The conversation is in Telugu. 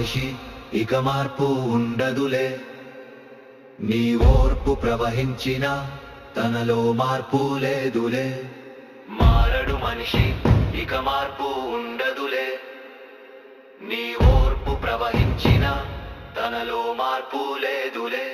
మనిషి ఇక మార్పు ఉండదులే నీ ఓర్పు ప్రవహించిన తనలో మార్పు లేదులే మారడు మనిషి ఇక మార్పు ఉండదులే నీ ఓర్పు ప్రవహించిన తనలో మార్పు లేదులే